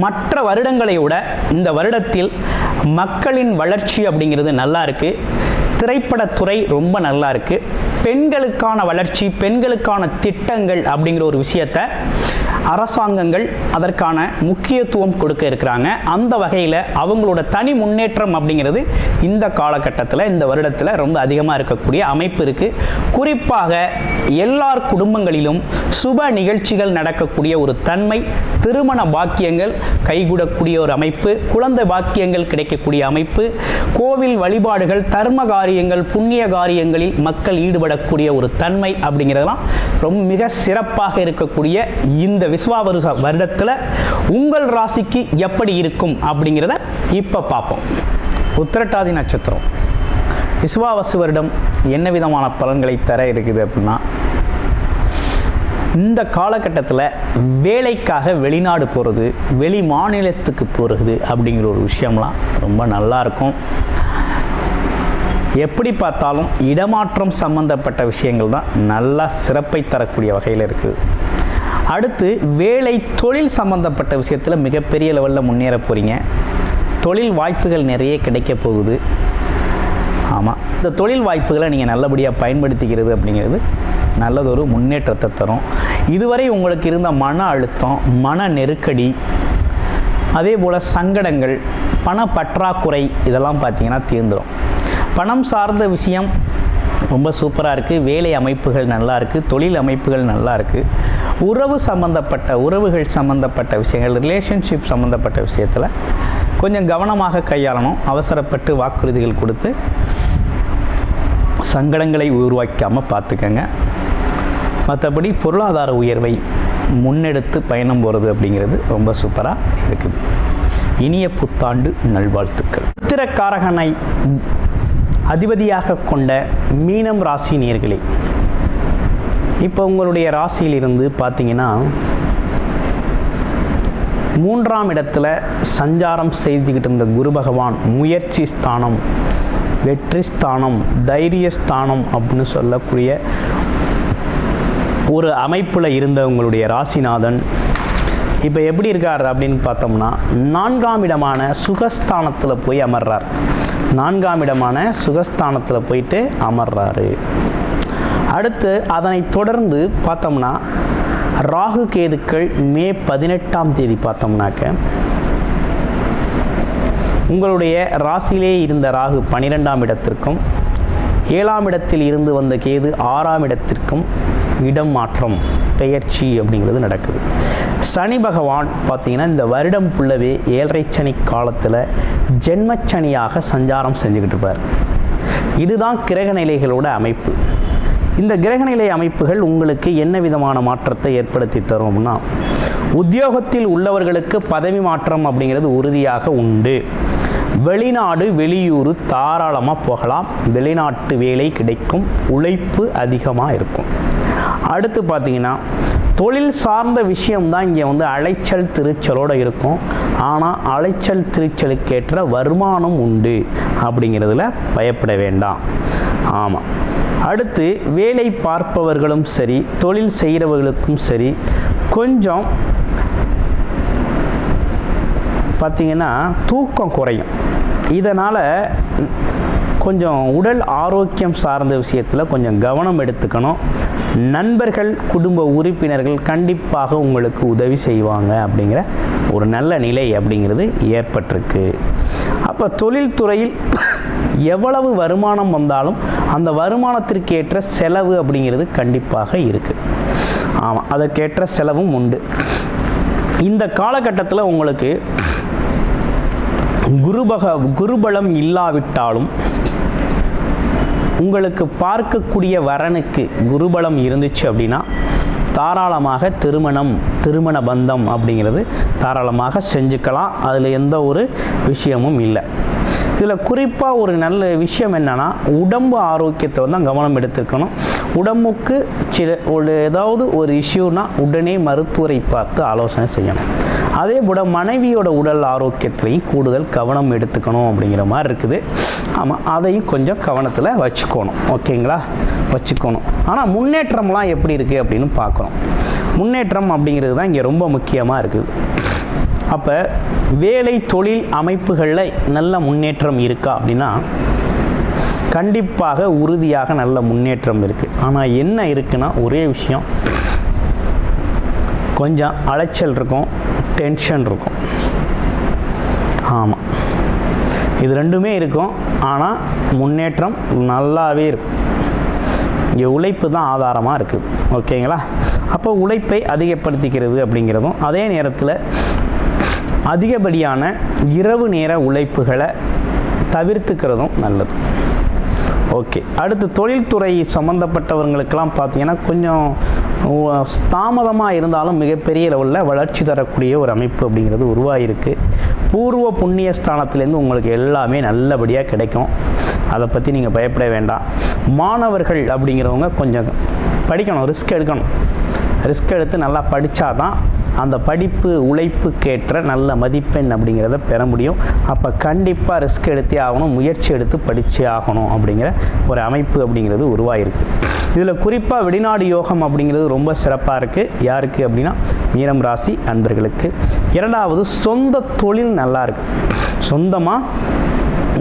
மற்ற வருடங்களை விட இந்த வருடத்தில் மக்களின் வளர்ச்சி அப்படிங்கிறது நல்லா இருக்குது திரைப்படத்துறை ரொம்ப நல்லா இருக்குது பெண்களுக்கான வளர்ச்சி பெண்களுக்கான திட்டங்கள் அப்படிங்கிற ஒரு விஷயத்தை அரசாங்கங்கள் அதற்கான முக்கியத்துவம் கொடுக்க இருக்கிறாங்க. அந்த வகையில் அவங்களோட தனி முன்னேற்றம் அப்படிங்கிறது இந்த காலகட்டத்தில் இந்த வருடத்தில் ரொம்ப அதிகமாக இருக்கக்கூடிய அமைப்பு இருக்குது குறிப்பாக எல்லார் குடும்பங்களிலும் சுப நிகழ்ச்சிகள் நடக்கக்கூடிய ஒரு தன்மை திருமண பாக்கியங்கள் கைகூடக்கூடிய ஒரு அமைப்பு குழந்தை பாக்கியங்கள் கிடைக்கக்கூடிய அமைப்பு கோவில் வழிபாடுகள் தர்ம காரியங்கள் புண்ணிய காரியங்களில் மக்கள் ஈடுபடக்கூடிய ஒரு தன்மை அப்படிங்கிறதெல்லாம் ரொம்ப மிக சிறப்பாக இருக்கக்கூடிய இந்த விஸ்வாவருஷ வருடத்தில் உங்கள் ராசிக்கு எப்படி இருக்கும் அப்படிங்கிறத இப்போ பார்ப்போம். உத்திரட்டாதி நட்சத்திரம். விஸ்வாவசு வருடம் என்ன விதமான பலன்களை தர இருக்குது அப்படின்னா இந்த காலகட்டத்தில் வேலைக்காக வெளிநாடு போகிறது வெளி மாநிலத்துக்கு போகிறது அப்படிங்கிற ஒரு விஷயம்லாம் ரொம்ப நல்லா இருக்கும். எப்படி பார்த்தாலும் இடமாற்றம் சம்பந்தப்பட்ட விஷயங்கள் தான் நல்லா சிறப்பை தரக்கூடிய வகையில் இருக்குது அடுத்து வேலை தொழில் சம்பந்தப்பட்ட விஷயத்தில் மிகப்பெரிய லெவலில் முன்னேற போகிறீங்க தொழில் வாய்ப்புகள் நிறைய கிடைக்க போகுது. ஆமாம் இந்த தொழில் வாய்ப்புகளை நீங்கள் நல்லபடியாக பயன்படுத்திக்கிறது அப்படிங்கிறது நல்லதொரு முன்னேற்றத்தை தரும். இதுவரை உங்களுக்கு இருந்த மன அழுத்தம் மன நெருக்கடி அதே போல் சங்கடங்கள் பண பற்றாக்குறை இதெல்லாம் பார்த்தீங்கன்னா தீர்ந்துடும் பணம் சார்ந்த விஷயம் ரொம்ப சூப்பராக இருக்குது வேலை அமைப்புகள் நல்லா இருக்குது தொழில் அமைப்புகள் நல்லா இருக்குது உறவு சம்மந்தப்பட்ட உறவுகள் சம்மந்தப்பட்ட விஷயங்கள் ரிலேஷன்ஷிப் சம்மந்தப்பட்ட விஷயத்தில் கொஞ்சம் கவனமாக கையாளணும். அவசரப்பட்டு வாக்குறுதிகள் கொடுத்து சங்கடங்களை உருவாக்காமல் பார்த்துக்கங்க. மற்றபடி பொருளாதார உயர்வை முன்னெடுத்து பயணம் போகிறது அப்படிங்கிறது ரொம்ப சூப்பராக இருக்குது. இனிய புத்தாண்டு நல்வாழ்த்துக்கள். உத்திரக்காரகனை அதிபதியாக கொண்ட மீனம் ராசி நேர்களே இப்போ உங்களுடைய ராசியிலிருந்து பார்த்தீங்கன்னா மூன்றாம் இடத்துல சஞ்சாரம் செய்துக்கிட்டு இருந்த குரு பகவான் முயற்சி ஸ்தானம் வெற்றி ஸ்தானம் தைரிய ஸ்தானம் அப்படின்னு சொல்லக்கூடிய ஒரு அமைப்பில் இருந்த உங்களுடைய ராசிநாதன். இப்போ எப்படி இருக்கார் அப்படின்னு பார்த்தோம்னா நான்காம் இடமான சுகஸ்தானத்தில் போய் அமர்றார். நான்காம் இடமான சுகஸ்தானத்தில் போயிட்டு அமர்றாரு. அடுத்து அதனை தொடர்ந்து பார்த்தோம்னா ராகு கேதுக்கள் மே பதினெட்டாம் தேதி பார்த்தோம்னாக்க உங்களுடைய ராசியிலே இருந்த ராகு பனிரெண்டாம் இடத்திற்கும் ஏழாம் இடத்தில் இருந்து வந்த கேது ஆறாம் இடத்திற்கும் இடம் மாற்றம் பெயர்ச்சி அப்படிங்கிறது நடக்குது. சனி பகவான் பார்த்திங்கன்னா இந்த வருடம் ஃபுல்லவே ஏழரை சனி காலத்தில் ஜென்மச்சனியாக சஞ்சாரம் செஞ்சுக்கிட்டு இருப்பார். இதுதான் கிரக நிலைகளோட அமைப்பு. இந்த கிரகநிலை அமைப்புகள் உங்களுக்கு என்ன விதமான மாற்றத்தை ஏற்படுத்தி தரும்னா உத்தியோகத்தில் உள்ளவர்களுக்கு பதவி மாற்றம் அப்படிங்கிறது உறுதியாக உண்டு. வெளிநாடு வெளியூர் தாராளமாக போகலாம். வெளிநாட்டு வேலை கிடைக்கும். உழைப்பு அதிகமாக இருக்கும். அடுத்து பார்த்தீங்கன்னா தொழில் சார்ந்த விஷயம்தான் இங்கே வந்து அலைச்சல் திருச்சலோடு இருக்கும். ஆனால் அலைச்சல் திருச்சலுக்கேற்ற வருமானம் உண்டு அப்படிங்கிறதுல பயப்பட வேண்டாம். ஆமாம் அடுத்து வேலை பார்ப்பவர்களும் சரி தொழில் செய்கிறவர்களுக்கும் சரி கொஞ்சம் பார்த்திங்கன்னா தூக்கம் குறையும். இதனால் கொஞ்சம் உடல் ஆரோக்கியம் சார்ந்த விஷயத்தில் கொஞ்சம் கவனம் எடுத்துக்கணும். நண்பர்கள் குடும்ப உறுப்பினர்கள் கண்டிப்பாக உங்களுக்கு உதவி செய்வாங்க அப்படிங்கிற ஒரு நல்ல நிலை அப்படிங்கிறது ஏற்பட்டிருக்கு. அப்போ தொழில்துறையில் எவ்வளவு வருமானம் வந்தாலும் அந்த வருமானத்திற்கு ஏற்ற செலவு அப்படிங்கிறது கண்டிப்பாக இருக்குது ஆமாம் அதற்கேற்ற செலவும் உண்டு. இந்த காலகட்டத்தில் உங்களுக்கு குருபக குருபலம் இல்லாவிட்டாலும் உங்களுக்கு பார்க்கக்கூடிய வரனுக்கு குருபலம் இருந்துச்சு அப்படின்னா தாராளமாக திருமணம் திருமண பந்தம் அப்படிங்கிறது தாராளமாக செஞ்சுக்கலாம். அதில் எந்த ஒரு விஷயமும் இல்லை. இதில் குறிப்பாக ஒரு நல்ல விஷயம் என்னென்னா உடம்பு ஆரோக்கியத்தை வந்து கவனம் எடுத்துக்கணும். உடம்புக்கு சில ஒரு ஏதாவது ஒரு இஷ்யூனா உடனே மருத்துவரை பார்த்து ஆலோசனை செய்யணும். அதே போல் மனைவியோட உடல் ஆரோக்கியத்திலையும் கூடுதல் கவனம் எடுத்துக்கணும் அப்படிங்கிற மாதிரி இருக்குது. ஆமாம் அதையும் கொஞ்சம் கவனத்தில் வச்சுக்கணும். ஓகேங்களா? வச்சுக்கணும். ஆனால் முன்னேற்றம்லாம் எப்படி இருக்குது அப்படின்னு பார்க்குறோம் முன்னேற்றம் அப்படிங்கிறது தான் இங்கே ரொம்ப முக்கியமாக இருக்குது. அப்போ வேலை தொழில் அமைப்புகளில் நல்ல முன்னேற்றம் இருக்கா அப்படின்னா கண்டிப்பாக உறுதியாக நல்ல முன்னேற்றம் இருக்குது ஆனால் என்ன இருக்குன்னா ஒரே விஷயம். கொஞ்சம் அலைச்சல் இருக்கும் டென்ஷன் இருக்கும். ஆமாம் இது ரெண்டுமே இருக்கும். ஆனால் முன்னேற்றம் நல்லாவே இருக்கும். இங்கே உழைப்பு தான் ஆதாரமாக இருக்குது ஓகேங்களா? அப்போ உழைப்பை அதிகப்படுத்திக்கிறது அப்படிங்கிறதும் அதே நேரத்தில் அதிகப்படியான இரவு நேர உழைப்புகளை தவிர்த்துக்கிறதும் நல்லது. ஓகே. அடுத்து தொழில்துறை சம்மந்தப்பட்டவங்களுக்கெல்லாம் பார்த்தீங்கன்னா கொஞ்சம் தாமதமாக இருந்தாலும் மிகப்பெரிய லெவலில் வளர்ச்சி தரக்கூடிய ஒரு அமைப்பு அப்படிங்கிறது உருவாகிருக்கு பூர்வ புண்ணிய ஸ்தானத்துலேருந்து உங்களுக்கு எல்லாமே நல்லபடியாக கிடைக்கும். அதை பற்றி நீங்கள் பயப்பட வேண்டாம். மாணவர்கள் அப்படிங்கிறவங்க கொஞ்சம் படிக்கணும் ரிஸ்க் எடுக்கணும். ரிஸ்க் எடுத்து நல்லா படித்தா தான் அந்த படிப்பு உழைப்புக்கேற்ற நல்ல மதிப்பெண் அப்படிங்கிறத பெற முடியும். அப்போ கண்டிப்பாக ரிஸ்க் எடுத்தே ஆகணும் முயற்சி எடுத்து படித்தே ஆகணும் அப்படிங்கிற ஒரு அமைப்பு அப்படிங்கிறது உருவாயிருக்கு. இதில் குறிப்பாக வெளிநாடு யோகம் அப்படிங்கிறது ரொம்ப சிறப்பாக இருக்குது யாருக்கு அப்படின்னா மீனம் ராசி அன்பர்களுக்கு. இரண்டாவது சொந்த தொழில் நல்லா இருக்கு. சொந்தமாக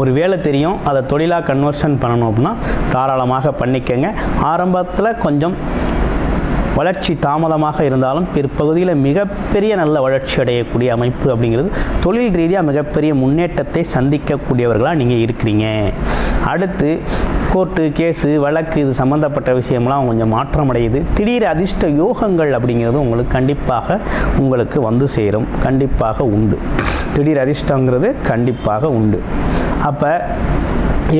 ஒரு வேலை தெரியும் அதை தொழிலாக கன்வர்ஷன் பண்ணணும் அப்படின்னா தாராளமாக பண்ணிக்கங்க. ஆரம்பத்தில் கொஞ்சம் வளர்ச்சி தாமதமாக இருந்தாலும் பிற்பகுதியில் மிகப்பெரிய நல்ல வளர்ச்சி அடையக்கூடிய அமைப்பு அப்படிங்கிறது தொழில் ரீதியாக மிகப்பெரிய முன்னேற்றத்தை சந்திக்கக்கூடியவர்களாக நீங்கள் இருக்கிறீங்க. அடுத்து கோர்ட்டு கேஸு வழக்கு இது சம்மந்தப்பட்ட விஷயம்லாம் கொஞ்சம் மாற்றம் அடையுது. திடீர் அதிர்ஷ்ட யோகங்கள் அப்படிங்கிறது உங்களுக்கு கண்டிப்பாக உங்களுக்கு வந்து சேரும். கண்டிப்பாக உண்டு. திடீர் அதிர்ஷ்டங்கிறது கண்டிப்பாக உண்டு. அப்போ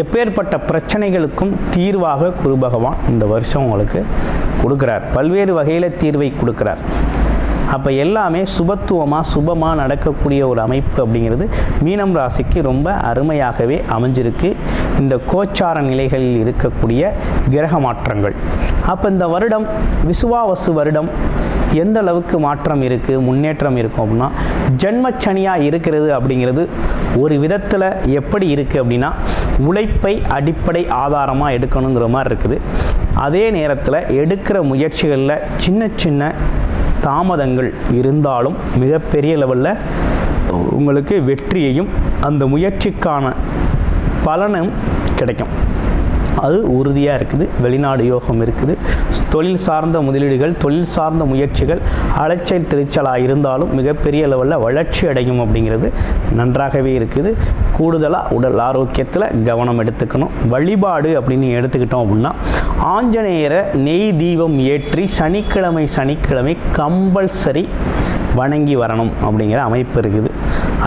எப்பேற்பட்ட பிரச்சனைகளுக்கும் தீர்வாக குரு பகவான் இந்த வருஷம் உங்களுக்கு கொடுக்குறார். பல்வேறு வகையில் தீர்வை கொடுக்குறார். அப்போ எல்லாமே சுபத்துவமாக சுபமாக நடக்கக்கூடிய ஒரு அமைப்பு அப்படிங்கிறது மீனம் ராசிக்கு ரொம்ப அருமையாகவே அமைஞ்சிருக்கு. இந்த கோச்சார நிலைகளில் இருக்கக்கூடிய கிரக மாற்றங்கள். அப்போ இந்த வருடம் விசுவாவசு வருடம் எந்த அளவுக்கு மாற்றம் இருக்குது முன்னேற்றம் இருக்கும் அப்படின்னா ஜென்மச்சனியாக இருக்கிறது அப்படிங்கிறது ஒரு விதத்தில் எப்படி இருக்குது அப்படின்னா உழைப்பை அடிப்படை ஆதாரமாக எடுக்கணுங்கிற மாதிரி இருக்குது. அதே நேரத்தில் எடுக்கிற முயற்சிகளில் சின்ன சின்ன தாமதங்கள் இருந்தாலும் மிகப்பெரிய லெவலில் உங்களுக்கு வெற்றியையும் அந்த முயற்சிக்கான பலனும் கிடைக்கும். அது உறுதியாக இருக்குது. வெளிநாடு யோகம் இருக்குது. தொழில் சார்ந்த முதலீடுகள் தொழில் சார்ந்த முயற்சிகள் அலைச்சல் திருச்சலாக இருந்தாலும் மிகப்பெரிய லெவலில் வளர்ச்சி அடையும் அப்படிங்கிறது நன்றாகவே இருக்குது. கூடுதலாக உடல் ஆரோக்கியத்தில் கவனம் எடுத்துக்கணும். வழிபாடு அப்படின்னு எடுத்துக்கிட்டோம் அப்படின்னா ஆஞ்சநேயரை நெய் தீபம் ஏற்றி சனிக்கிழமை சனிக்கிழமை கம்பல்சரி வணங்கி வரணும் அப்படிங்கிற அமைப்பு இருக்குது.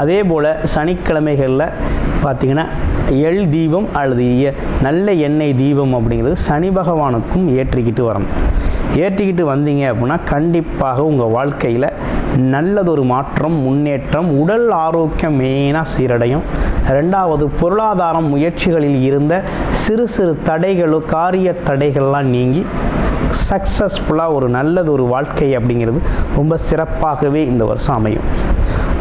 அதே போல் சனிக்கிழமைகளில் பார்த்திங்கன்னா எள் தீபம் அல்லது நல்ல எண்ணெய் தீபம் அப்படிங்கிறது சனி பகவானுக்கும் ஏற்றிக்கிட்டு வரணும். ஏற்றிக்கிட்டு வந்தீங்க அப்படின்னா கண்டிப்பாக உங்கள் வாழ்க்கையில் நல்லதொரு மாற்றம் முன்னேற்றம் உடல் ஆரோக்கியம் மெயினாக சீரடையும். ரெண்டாவது பொருளாதாரம் முயற்சிகளில் இருந்த சிறு சிறு தடைகளோ காரிய தடைகள்லாம் நீங்கி சக்ஸஸ்ஃபுல்லாக ஒரு நல்லது ஒரு வாழ்க்கை அப்படிங்கிறது ரொம்ப சிறப்பாகவே இந்த வருஷம் அமையும்.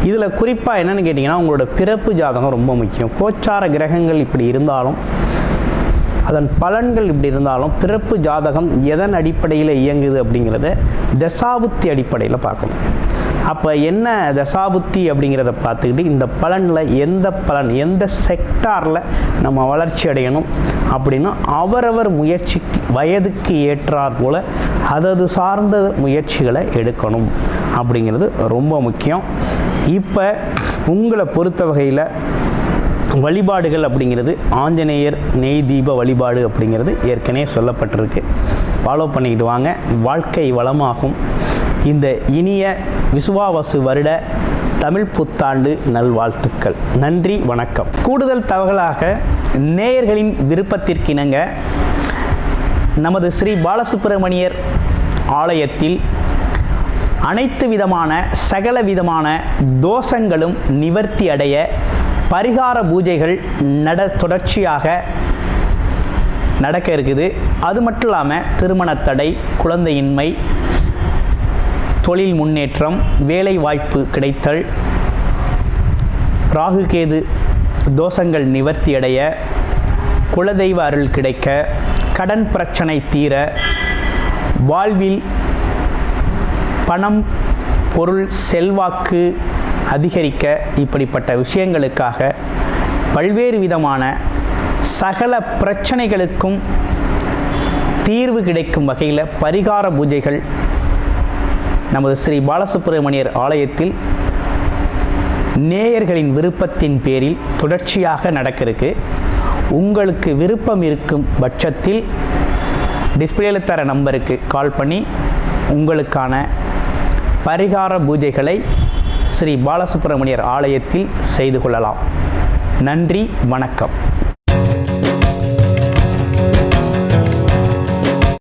இதில் குறிப்பாக என்னென்னு கேட்டிங்கன்னா உங்களோட பிறப்பு ஜாதகம் ரொம்ப முக்கியம். கோச்சார கிரகங்கள் இப்படி இருந்தாலும் அதன் பலன்கள் இப்படி இருந்தாலும் பிறப்பு ஜாதகம் எதன் அடிப்படையில் இயங்குது அப்படிங்கிறத தசாபுத்தி அடிப்படையில் பார்க்கணும். அப்போ என்ன தசாபுத்தி அப்படிங்கிறத பார்த்துக்கிட்டு இந்த பலனில் எந்த பலன் எந்த செக்டாரில் நம்ம வளர்ச்சி அடையணும் அப்படின்னு அவரவர் முயற்சி வயதுக்கு ஏற்றாற் போல் அதது சார்ந்த முயற்சிகளை எடுக்கணும் அப்படிங்கிறது ரொம்ப முக்கியம். இப்போ உங்களை பொறுத்த வகையில் வழிபாடுகள் அப்படிங்கிறது ஆஞ்சநேயர் நெய் தீப வழிபாடு அப்படிங்கிறது ஏற்கனவே சொல்லப்பட்டிருக்கு. ஃபாலோ பண்ணிக்கிட்டு வாங்க. வாழ்க்கை வளமாகும். இந்த இனிய விசுவாவசு வருட தமிழ் புத்தாண்டு நல்வாழ்த்துக்கள். நன்றி வணக்கம். கூடுதல் தகவலாக நேயர்களின் விருப்பத்திற்கிணங்க நமது ஸ்ரீ பாலசுப்பிரமணியர் ஆலயத்தில் அனைத்து விதமான சகல விதமான தோஷங்களும் நிவர்த்தி அடைய பரிகார பூஜைகள் நட தொடர்ச்சியாக நடக்க இருக்குது. அது மட்டும் இல்லாமல் திருமணத்தடை குழந்தையின்மை தொழில் முன்னேற்றம் வேலை வாய்ப்பு கிடைத்தல் ராகுகேது தோஷங்கள் நிவர்த்தி அடைய குலதெய்வ அருள் கிடைக்க கடன் பிரச்சனை தீர வாழ்வில் பணம் பொருள் செல்வாக்கு அதிகரிக்க இப்படிப்பட்ட விஷயங்களுக்காக பல்வேறு விதமான சகல பிரச்சனைகளுக்கும் தீர்வு கிடைக்கும் வகையில் பரிகார பூஜைகள் நமது ஸ்ரீ பாலசுப்பிரமணியர் ஆலயத்தில் நேயர்களின் விருப்பத்தின் பேரில் தொடர்ச்சியாக நடக்க இருக்கு உங்களுக்கு விருப்பம் இருக்கும் பட்சத்தில் டிஸ்பிளேல தர நம்பருக்கு கால் பண்ணி உங்களுக்கான பரிகார பூஜைகளை ஸ்ரீ பாலசுப்பிரமணியர் ஆலயத்தில் செய்து கொள்ளலாம். நன்றி வணக்கம்.